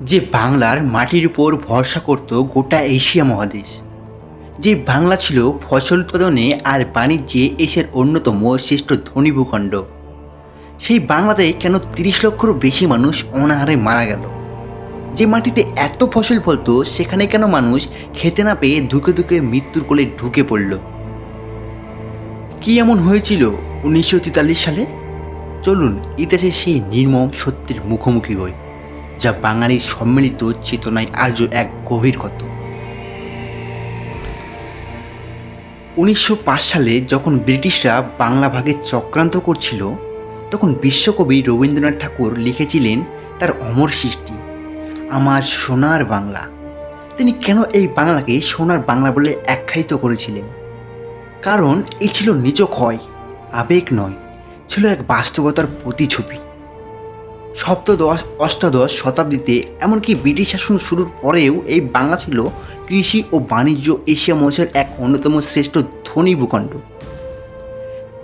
যে বাংলার মাটির উপর ভরসা করত গোটা এশিয়া মহাদেশ। যে বাংলা ছিল ফসল উৎপাদনে আর বাণিজ্যে এশিয়ার অন্যতম শ্রেষ্ঠ ধনী ভূখণ্ড। সেই বাংলাতে কেন তিরিশ লক্ষেরও বেশি মানুষ অনাহারে মারা গেল? যে মাটিতে এত ফসল ফলতো, সেখানে কেন মানুষ খেতে না পেয়ে ধুকে ধুকে মৃত্যুর কোলে ঢুকে পড়ল? কি এমন হয়েছিল উনিশশো তেতাল্লিশ সালে? চলুন ইতিহাসের সেই নির্মম সত্যের মুখোমুখি হই। যা বাঙালির সম্মিলিত চেতনায় আজও এক গভীর ক্ষত উনিশশো সালে যখন ব্রিটিশরা বাংলা ভাগে চক্রান্ত করছিল, তখন বিশ্বকবি রবীন্দ্রনাথ ঠাকুর লিখেছিলেন তার অমর সৃষ্টি, আমার সোনার বাংলা। তিনি কেন এই বাংলাকে সোনার বাংলা বলে আখ্যায়িত করেছিলেন? কারণ এই ছিল নিজ ক্ষয় আবেগ নয়, ছিল এক বাস্তবতার প্রতিছবি। সপ্তদশ, অষ্টাদশ শতাব্দীতে, এমনকি ব্রিটিশ শাসন শুরুর পরেও এই বাংলা ছিল কৃষি ও বাণিজ্য এশিয়া মহাদেশের এক অন্যতম শ্রেষ্ঠ ধনী ভূখণ্ড।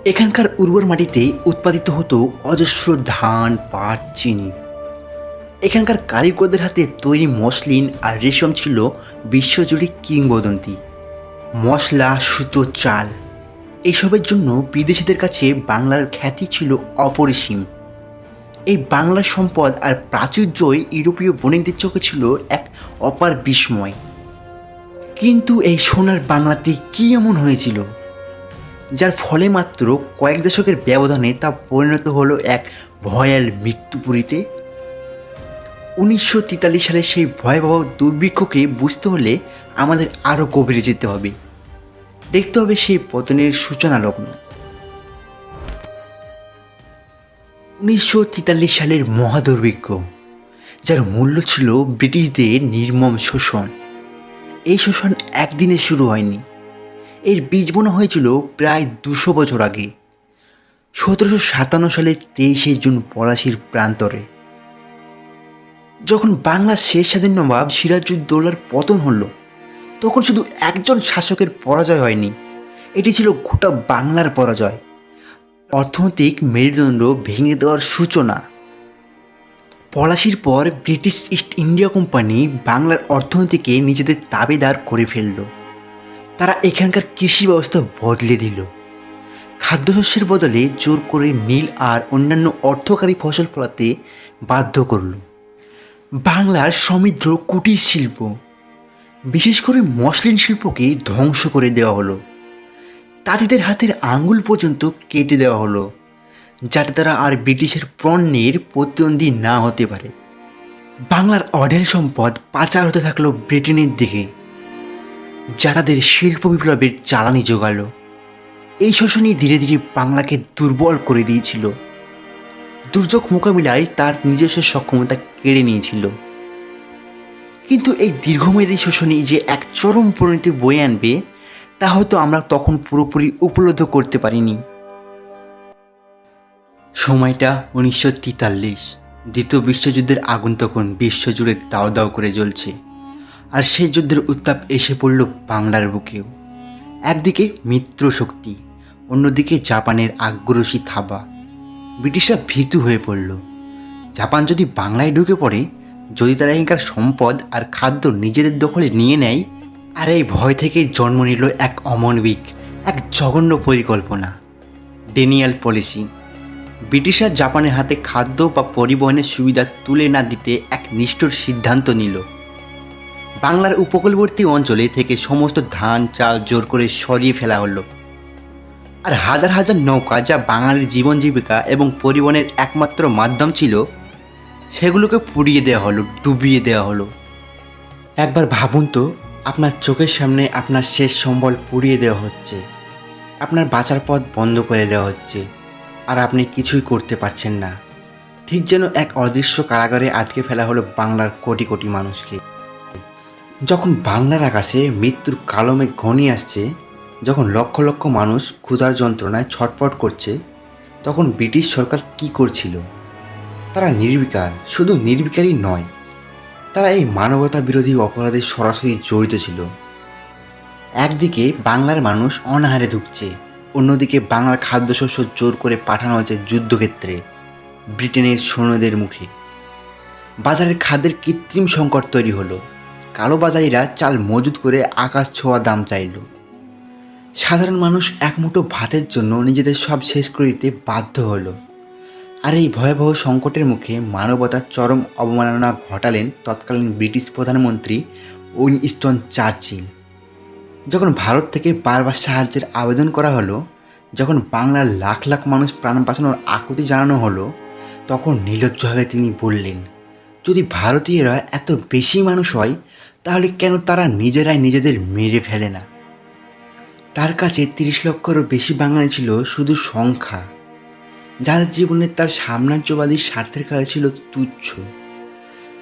এখানকার উর্বর মাটিতে উৎপাদিত হতো অজস্র ধান, পাট, চিনি। এখানকার কারিগরদের হাতে তৈরি মসলিন আর রেশম ছিল বিশ্বজুড়ে কিংবদন্তি। মশলা, সুতো, চাল এসবের জন্য বিদেশিদের কাছে বাংলার খ্যাতি ছিল অপরিসীম। এই বাংলার সম্পদ আর প্রাচুর্যই ইউরোপীয় বণিকদের চোখে ছিল এক অপার বিস্ময়। কিন্তু এই সোনার বাংলাতে কী এমন হয়েছিল? যার ফলে মাত্র কয়েক দশকের ব্যবধানে তা পরিণত হলো এক ভয়াল মৃত্যুপুরীতে। উনিশশো তেতাল্লিশ সালের সেই ভয়াবহ দুর্ভিক্ষকে বুঝতে হলে আমাদের আরও গভীরে যেতে হবে। দেখতে হবে সেই পতনের সূচনা লগ্ন উনিশশো তেতাল্লিশ সালের মহাদুর্ভিক্ষ, যার মূল্য ছিল ব্রিটিশদের নির্মম শোষণ। এই শোষণ একদিনে শুরু হয়নি। এর বীজ বোনা হয়েছিল প্রায় দুশো বছর আগে, সতেরোশো সাতান্ন সালের তেইশে জুন পলাশির প্রান্তরে। যখন বাংলার শেষ স্বাধীন নবাব সিরাজউদ্দৌলার পতন হলো, তখন শুধু একজন শাসকের পরাজয় হয়নি, এটি ছিল গোটা বাংলার পরাজয়। অর্থনৈতিক মেরুদণ্ড ভেঙে দেওয়ার সূচনা। পলাশির পর ব্রিটিশ ইস্ট ইন্ডিয়া কোম্পানি বাংলার অর্থনীতিকে নিজেদের দাবিদার করে ফেলল। তারা এখানকার কৃষি ব্যবস্থা বদলে দিল। খাদ্যশস্যের বদলে জোর করে নীল আর অন্যান্য অর্থকারী ফসল ফলাতে বাধ্য করল। বাংলার সমৃদ্ধ কুটির শিল্প, বিশেষ করে মসলিন শিল্পকে ধ্বংস করে দেওয়া হলো। তাঁতিদের হাতের আঙ্গুল পর্যন্ত কেটে দেওয়া হলো, যাতে তারা আর ব্রিটিশের পণ্যের প্রতিদ্বন্দ্বী না হতে পারে। বাংলার অঢেল সম্পদ পাচার হতে থাকল ব্রিটেনের দিকে, যা তাদের শিল্প বিপ্লবের চালানি জোগালো এই শোষণই ধীরে ধীরে বাংলাকে দুর্বল করে দিয়েছিল। দুর্যোগ মোকাবিলায় তার নিজস্ব সক্ষমতা কেড়ে নিয়েছিল। কিন্তু এই দীর্ঘমেয়াদী শোষণই যে এক চরম পরিণতি বয়ে আনবে তা হয়তো আমরা তখন পুরোপুরি উপলব্ধ করতে পারিনি। সময়টা উনিশশো তেতাল্লিশ, দ্বিতীয় বিশ্বযুদ্ধের আগুন তখন বিশ্বজুড়ে দাও দাও করে জ্বলছে। আর সেই যুদ্ধের উত্তাপ এসে পড়ল বাংলার বুকেও। একদিকে মিত্র শক্তি, অন্যদিকে জাপানের আগ্রসী থাবা। ব্রিটিশরা ভীতু হয়ে পড়ল। জাপান যদি বাংলায় ঢুকে পড়ে, যদি তারা এখানকার সম্পদ আর খাদ্য নিজেদের দখলে নিয়ে নেয় আর এই ভয় থেকেই জন্ম নিল এক অমানবিক, এক জঘন্য পরিকল্পনা। Denial policy. ব্রিটিশরা জাপানের হাতে খাদ্য বা পরিবহনের সুবিধা তুলে না দিতে এক নিষ্ঠুর সিদ্ধান্ত নিল। বাংলার উপকূলবর্তী অঞ্চলে থেকে সমস্ত ধান, চাল জোর করে সরিয়ে ফেলা হলো। আর হাজার হাজার নৌকা যা বাঙালির জীবন জীবিকা এবং পরিবহনের একমাত্র মাধ্যম ছিল, সেগুলোকে পুড়িয়ে দেওয়া হলো, ডুবিয়ে দেওয়া হলো। একবার ভাবুন তো আপনার চোখের সামনে আপনার শেষ সম্বল পুড়িয়ে দেওয়া হচ্ছে। আপনার বাঁচার পথ বন্ধ করে দেওয়া হচ্ছে। আর আপনি কিছুই করতে পারছেন না। ঠিক যেন এক অদৃশ্য কারাগারে আটকে ফেলা হলো বাংলার কোটি কোটি মানুষকে। যখন বাংলার আকাশে মৃত্যুর কালো মেঘ ঘনিয়ে আসছে, যখন লক্ষ লক্ষ মানুষ ক্ষুধার যন্ত্রণায় ছটপট করছে, তখন ব্রিটিশ সরকার কি করছিল? তারা নির্বিকার, শুধু নির্বিকারই নয় তারা এই মানবতা বিরোধী অপরাধে সরাসরি জড়িত ছিল। একদিকে বাংলার মানুষ অনাহারে ধুকছে, অন্যদিকে বাংলার খাদ্যশস্য জোর করে পাঠানো হয়েছে যুদ্ধক্ষেত্রে, ব্রিটেনের সৈন্যদের মুখে। বাজারের খাদ্যের কৃত্রিম সংকট তৈরি হলো। কালোবাজারিরা চাল মজুত করে আকাশ ছোঁয়া দাম চাইল। সাধারণ মানুষ এক মুঠো ভাতের জন্য নিজেদের সব শেষ করে দিতে বাধ্য হলো। আর এই ভয়াবহ সংকটের মুখে মানবতার চরম অবমাননা ঘটালেন তৎকালীন ব্রিটিশ প্রধানমন্ত্রী উইনস্টন চার্চিল। যখন ভারত থেকে বারবার সাহায্যের আবেদন করা হলো, যখন বাংলার লাখ লাখ মানুষ প্রাণ বাঁচানোর আকুতি জানানো হলো, তখন নির্লজ্জভাবে তিনি বললেন, যদি ভারতীয়রা এত বেশি মানুষ হয়, তাহলে কেন তারা নিজেরাই নিজেদের মেরে ফেলে না? তার কাছে তিরিশ লক্ষেরও বেশি বাঙালি ছিল শুধু সংখ্যা। যাদের জীবনে তার সাম্রাজ্যবাদী স্বার্থের কাছে ছিল তুচ্ছ।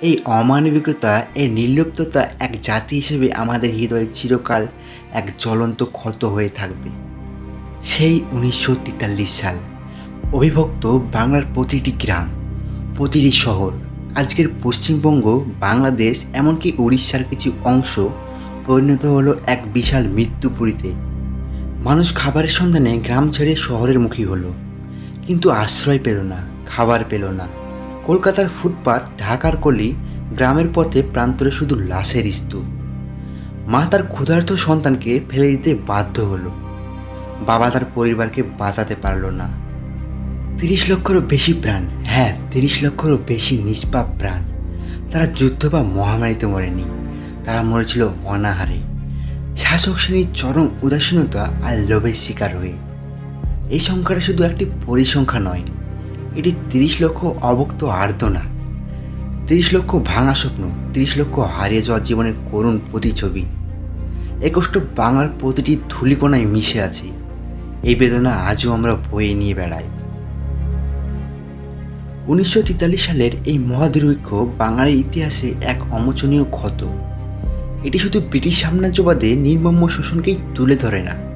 এই অমানবিকতা, এই নির্লিপ্ততা এক জাতি হিসেবে আমাদের হৃদয়ে চিরকাল এক জ্বলন্ত ক্ষত হয়ে থাকবে। সেই উনিশশো তেতাল্লিশ সাল অবিভক্ত বাংলার প্রতিটি গ্রাম, প্রতিটি শহর, আজকের পশ্চিমবঙ্গ, বাংলাদেশ, এমনকি উড়িষ্যার কিছু অংশ পরিণত হলো এক বিশাল মৃত্যুপুরীতে। মানুষ খাবারের সন্ধানে গ্রাম ছেড়ে শহরের মুখী হলো। কিন্তু আশ্রয় পেল না, খাবার পেল না। কলকাতার ফুটপাত ঢাকার কলি গ্রামের পথে প্রান্তরে শুধু লাশের স্তূপ। মা তার ক্ষুধার্ত সন্তানকে ফেলে দিতে বাধ্য হলো। বাবা তার পরিবারকে বাঁচাতে পারল না। তিরিশ লক্ষেরও বেশি প্রাণ হ্যাঁ তিরিশ লক্ষেরও বেশি নিষ্পাপ প্রাণ। তারা যুদ্ধ বা মহামারীতে মরেনি, তারা মরেছিল অনাহারে। শাসক শ্রেণির চরম উদাসীনতা আর লোভের শিকার হয়ে। এই সংখ্যাটা শুধু একটি পরিসংখ্যা নয়, এটি তিরিশ লক্ষ অবক্ত আর্দনা তিরিশ লক্ষ ভাঙা স্বপ্ন, তিরিশ লক্ষ হারিয়ে যাওয়া জীবনের করুণ প্রতিছবি এই কষ্ট বাংলার প্রতিটি ধুলিকোনায় মিশে আছে। এই বেদনা আজও আমরা বয়ে নিয়ে বেড়াই। উনিশশো তেতাল্লিশ সালের এই মহাদুর্ভিক্ষ বাঙালির ইতিহাসে এক অমোচনীয় ক্ষত। এটি শুধু ব্রিটিশ সাম্রাজ্যবাদে নির্মম শোষণকেই তুলে ধরে না।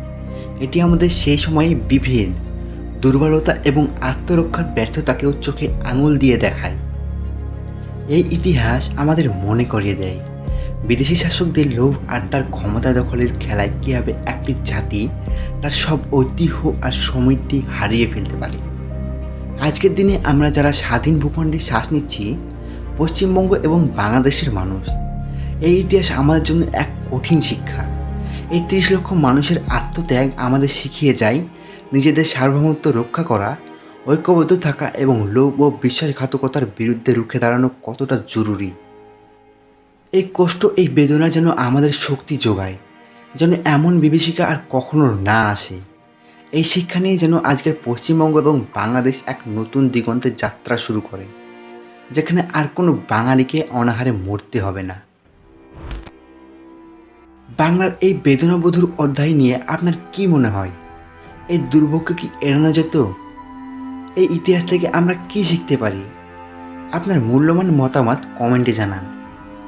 এটি আমাদের সেই সময়ে বিভেদ, দুর্বলতা এবং আত্মরক্ষার ব্যর্থতাকেও চোখে আঙুল দিয়ে দেখায়। এই ইতিহাস আমাদের মনে করিয়ে দেয়। বিদেশি শাসকদের লোভ আর তার ক্ষমতা দখলের খেলায় কীভাবে একটি জাতি তার সব ঐতিহ্য আর সমৃদ্ধি হারিয়ে ফেলতে পারে? আজকের দিনে আমরা যারা স্বাধীন ভূখণ্ডে শ্বাস নিচ্ছি, পশ্চিমবঙ্গ এবং বাংলাদেশের মানুষ, এই ইতিহাস আমাদের জন্য এক কঠিন শিক্ষা। এই তিরিশ লক্ষ মানুষের আত্মত্যাগ আমাদের শিখিয়ে যায়। নিজেদের সার্বভৌমত্ব রক্ষা করা, ঐক্যবদ্ধ থাকা এবং লোভ ও বিশ্বাসঘাতকতার বিরুদ্ধে রুখে দাঁড়ানো কতটা জরুরি? এই কষ্ট, এই বেদনা যেন আমাদের শক্তি যোগায়, যেন এমন বিভীষিকা আর কখনো না আসে। এই শিক্ষা নিয়ে যেন আজকের পশ্চিমবঙ্গ এবং বাংলাদেশ এক নতুন দিগন্তের যাত্রা শুরু করে, যেখানে আর কোনো বাঙালিকে অনাহারে মরতে হবে না। বাংলার এই বেদনাবধুর অধ্যায় নিয়ে আপনার কি মনে হয়? এই দুর্ভোগ্য কি এড়ানো যেত? এই ইতিহাস থেকে আমরা কি শিখতে পারি? আপনার মূল্যবান মতামত কমেন্টে জানান।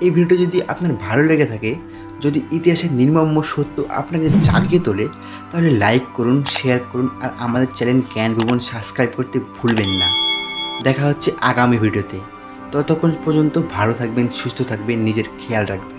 এই ভিডিওটি যদি আপনার ভালো লেগে থাকে, যদি ইতিহাসের নির্মম সত্য আপনাকে জাগিয়ে তোলে, তাহলে লাইক করুন, শেয়ার করুন আর আমাদের চ্যানেল জ্ঞান ভুবন সাবস্ক্রাইব করতে ভুলবেন না। দেখা হচ্ছে আগামী ভিডিওতে। ততক্ষণ পর্যন্ত ভালো থাকবেন, সুস্থ থাকবেন, নিজের খেয়াল রাখবেন।